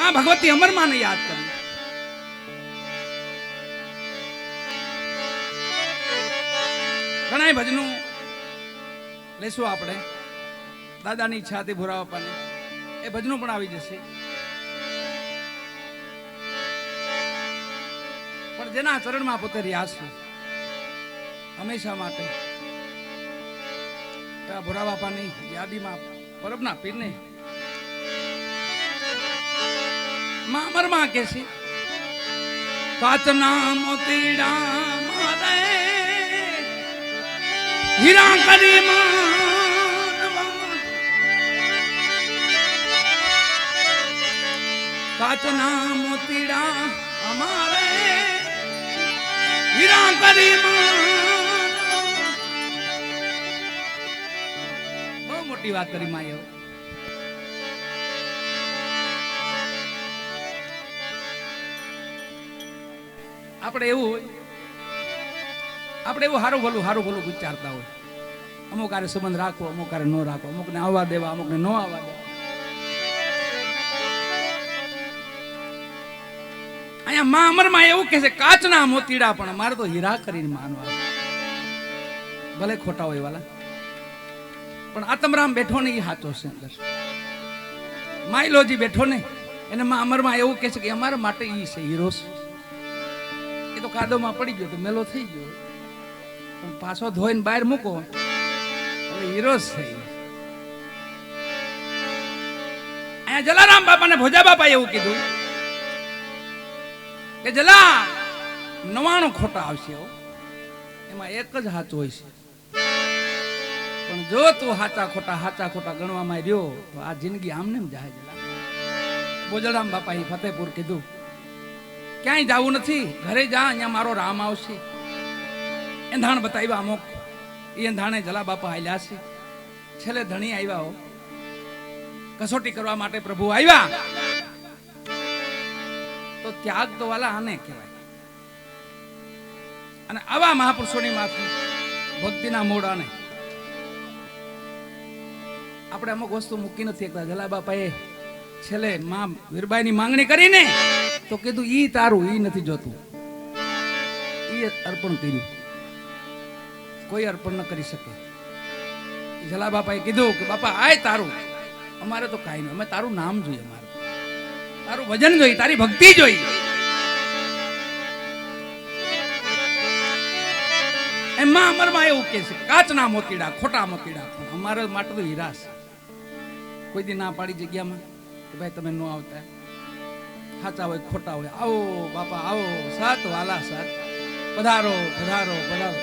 માં ભગવતી અમરમાને યાદ કરી. ઘણા ભજનું લેશું આપણે. દાદાની ઈચ્છા હતી ભૂરા બાપાની એ ભજનું પણ આવી જશે. પણ જેના ચરણમાં પોતે રિયાઝ છે, હંમેશા માટે. એવા ભૂરા બાપાની યાદીમાં પરબના પીરને માં અમરમાં કે છે? કાચના મોતીડા મારે. હીરા કરી કાચના મોતીડા અમારે હીરા કરી બહુ મોટી વાત કરી માએ. આપણે એવું હોય, આપણે એવું સારું ભલું સારું ભલું વિચારતા હોય. અમુક આરે સંબંધ રાખવો અમુક આરે ન રાખવો અમુકને આવવા દેવા, અમુકને ન આવવા દેવા. અહીંયા મા અમરમાં એવું કે છે, કાચના મોતીડા પણ મારે તો હીરા કરીને માનવા ભલે ખોટા હોય વાલા. પણ આતમરામ બેઠો ને એ સાચો છે અંદર. માઇલોજી બેઠો ને એને મા અમરમાં એવું કે છે કે અમારા માટે એ છે, હીરો છે. એ તો કાદોમાં પડી ગયો મેલો થઈ ગયો. પાછો ધોઈને બહાર મૂકો. હીરો અહીંયા જલારામ બાપાને ભોજા બાપા એવું કીધું કે જલા નવાણું ખોટા આવશે. એમાં એક જ સાચું હોય છે. પણ જો તું હાચા ખોટા હાચા ખોટા ગણવામાં રહ્યો, તો આ જિંદગી આમને જાય જલા બોજરામ એ ફતેપુર કીધું ક્યાંય જવું નથી. ઘરે જા, અહીંયા મારો રામ આવશે. એંધાણ બતાવ્યા અમુક. એ એંધાણે જલા બાપા હાલ્યા છે. છેલ્લે ધણી આવ્યા હો. કસોટી કરવા માટે પ્રભુ આવ્યા. તો ત્યાગ તો વાલા આને કહેવાય. અને આવા મહાપુરુષોની માફી ભક્તિના મોડાને આપણે અમુક વસ્તુ મૂકી નથી એકતા જલા બાપાએ છેલ્લે મા વીરબાઈની માંગણી કરીને તો કીધું ઈ તારું, ઈ નથી જોતું. ઈ અર્પણ કર્યું. કોઈ અર્પણ ન કરી શકે. જલા બાપાએ કીધું કે, બાપા, આય તારું. અમારે તો કાંઈ નહીં. અમે તારું નામ જોઈએ અમારે તારું ભજન જોઈએ, તારી ભક્તિ જોઈએ. એમાં અમરમાં એવું કે છે, કાચના મોતીડા ખોટા મોતીડા પણ અમારા માટે તો હીરા કોઈ દી ના પાડી જગ્યામાં કે, ભાઈ, તમે ન આવતા. સાચા હોય ખોટા હોય. આવો બાપા આવો. સાત વાલા સાત. પધારો પધારો પધારો.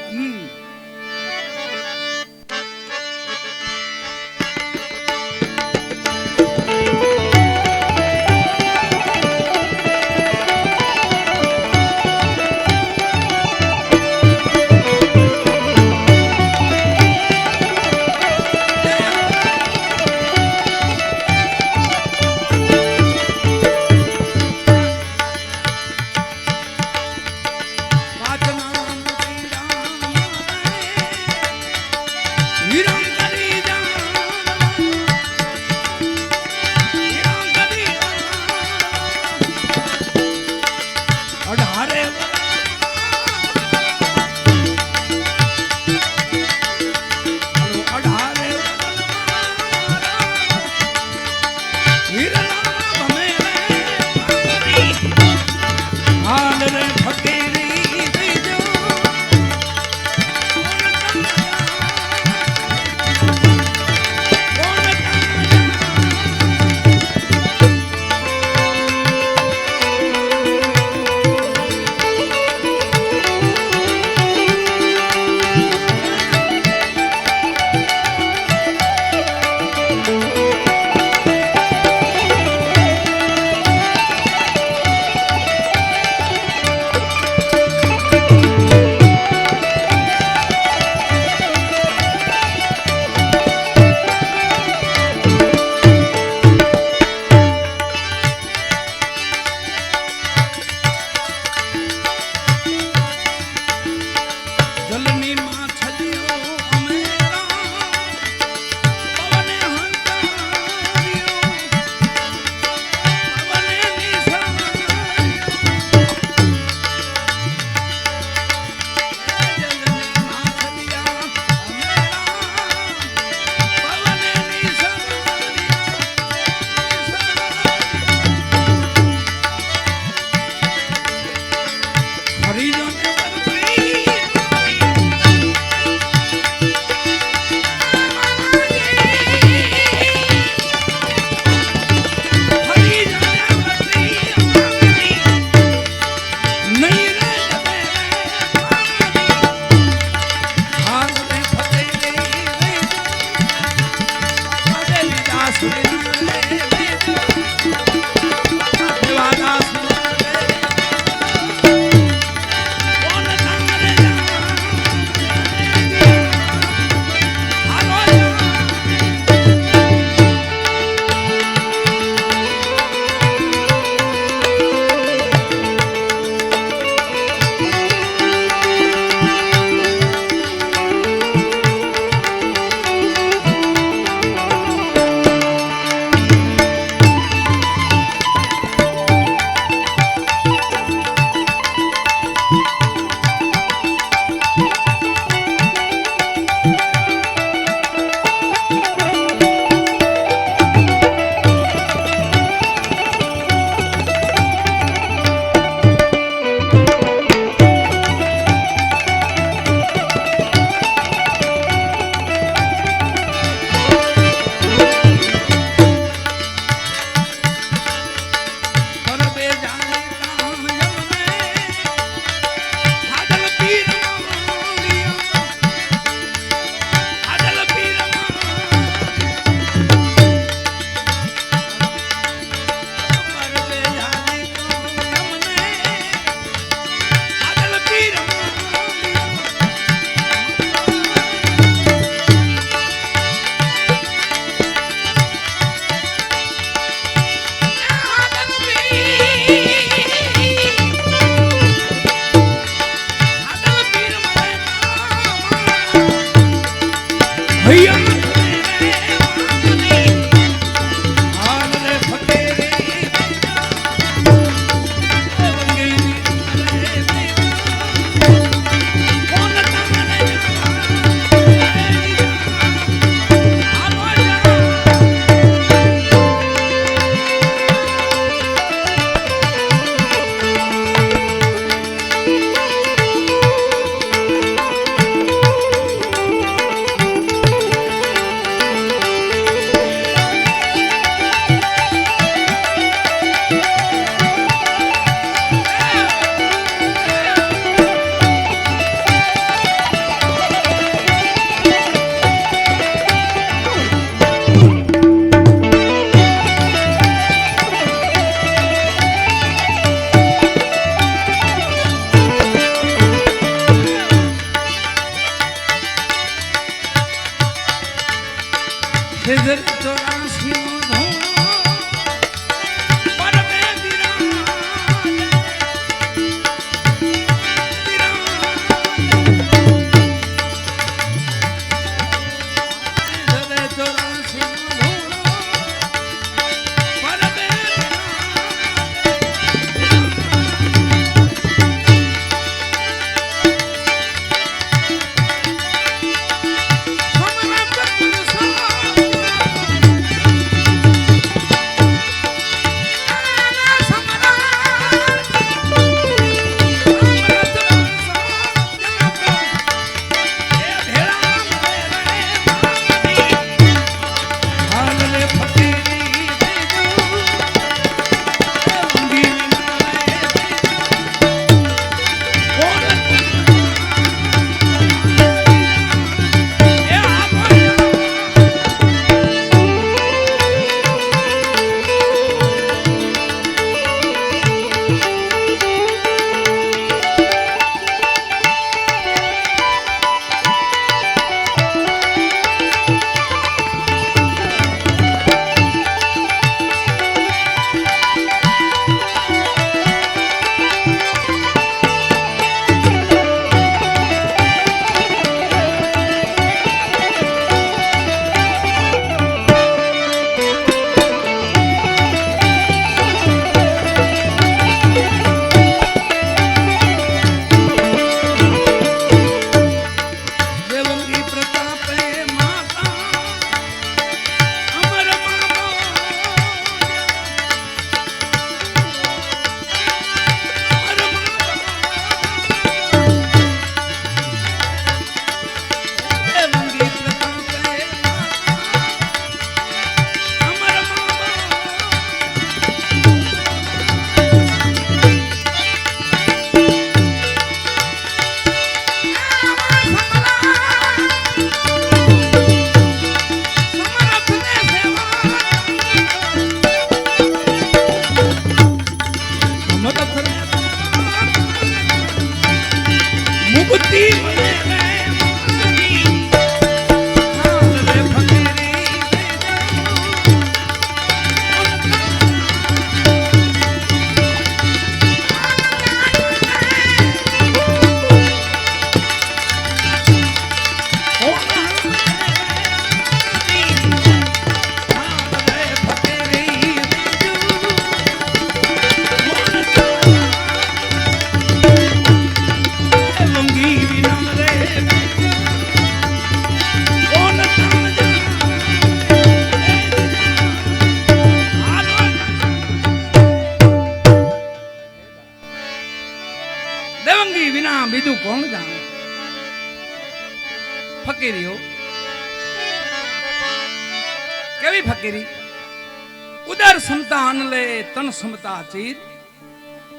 ઉદર સંતાન લે, તન સમતા ચીર.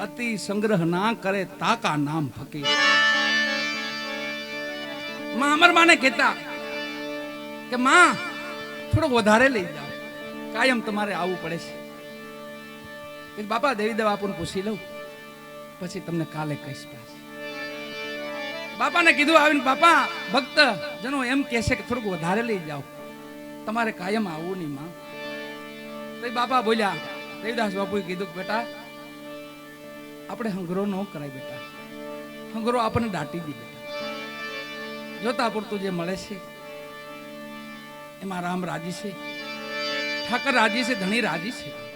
અતિ સંગ્રહ ના કરે, તાકા નામ ફકીર. માં અમર માને કહેતા કે, માં, થોડોક વધારે લઈ જાઓ. કાયમ તમારે આવવું પડે છે. બાપા, દેવી બાપુને પૂછી લઉં. પછી તમને કાલે કહીશ. બાપાને કીધું આવીને, બાપા ભક્ત જનો એમ કહેશે કે, થોડુંક વધારે લઈ જાઓ. તમારે કાયમ આવવું નહીં, માં. તો બાપા બોલ્યા, દેવદાસ બાપુએ કીધું બેટા, આપણે હંગરો ન કરાય, બેટા. હંગરો આપણને દાટી દી, બેટા. જોતા પૂરતું જે મળે છે, એમાં રામ રાજી છે. ઠાકર રાજી છે, ધણી રાજી છે.